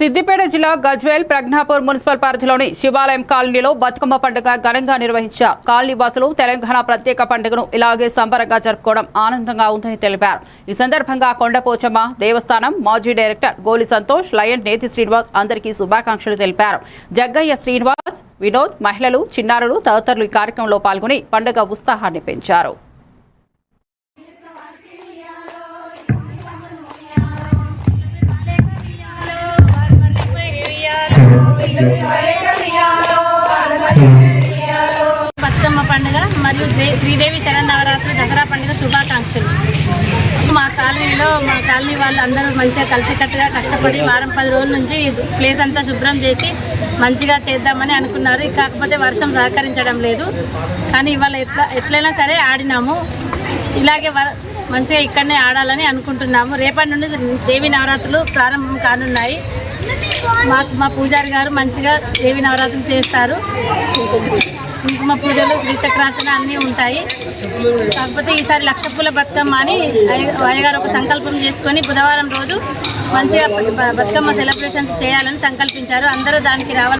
సిద్దిపేట జిల్లా గజ్వేల్ ప్రజ్ఞాపూర్ మున్సిపల్ పరిధిలోని శివాలయం కాలనీలో బతుకమ్మ పండుగ ఘనంగా నిర్వహించారు. కాలనీ వాసులు తెలంగాణ ప్రత్యేక పండుగను ఇలాగే సంబరంగా జరుపుకోవడం ఆనందంగా ఉందని తెలిపారు. ఈ సందర్భంగా కొండపోచమ్మ దేవస్థానం మాజీ డైరెక్టర్ గోలి సంతోష్ లయన్ నేతి శ్రీనివాస్ అందరికీ శుభాకాంక్షలు తెలిపారు. జగ్గయ్య శ్రీనివాస్ వినోద్ మహిళలు చిన్నారులు తదితరులు ఈ కార్యక్రమంలో పాల్గొని పండుగ ఉత్సాహాన్ని పెంచారు. బతుకమ్మ పండుగ మరియు శ్రీదేవి శ్రీదేవి శరన్నవరాత్రి దసరా పండుగ శుభాకాంక్షలు. మా కాలనీలో మా కాలనీ వాళ్ళు అందరూ మంచిగా కలిసికట్టుగా కష్టపడి వారం పది రోజుల నుంచి ప్లేస్ అంతా శుభ్రం చేసి మంచిగా చేద్దామని అనుకున్నారు. కాకపోతే వర్షం సహకరించడం లేదు. కానీ ఇవాళ ఎట్లా ఎట్లయినా సరే ఆడినాము. ఇలాగే వ- మంచిగా ఇక్కడనే ఆడాలని అనుకుంటున్నాము. రేపటి నుండి దేవి నవరాత్రులు ప్రారంభం కానున్నాయి. మాకు మా పూజారి గారు మంచిగా దేవి నవరాత్రులు చేస్తారు. కుంకుమ పూజలు శ్రీచక్రార్చన అన్నీ ఉంటాయి. కాకపోతే ఈసారి లక్ష పూల బతుకమ్మ అని అయ్యగారు ఒక సంకల్పం చేసుకొని బుధవారం రోజు మంచిగా బతుకమ్మ సెలబ్రేషన్స్ చేయాలని సంకల్పించారు. అందరూ దానికి రావాలి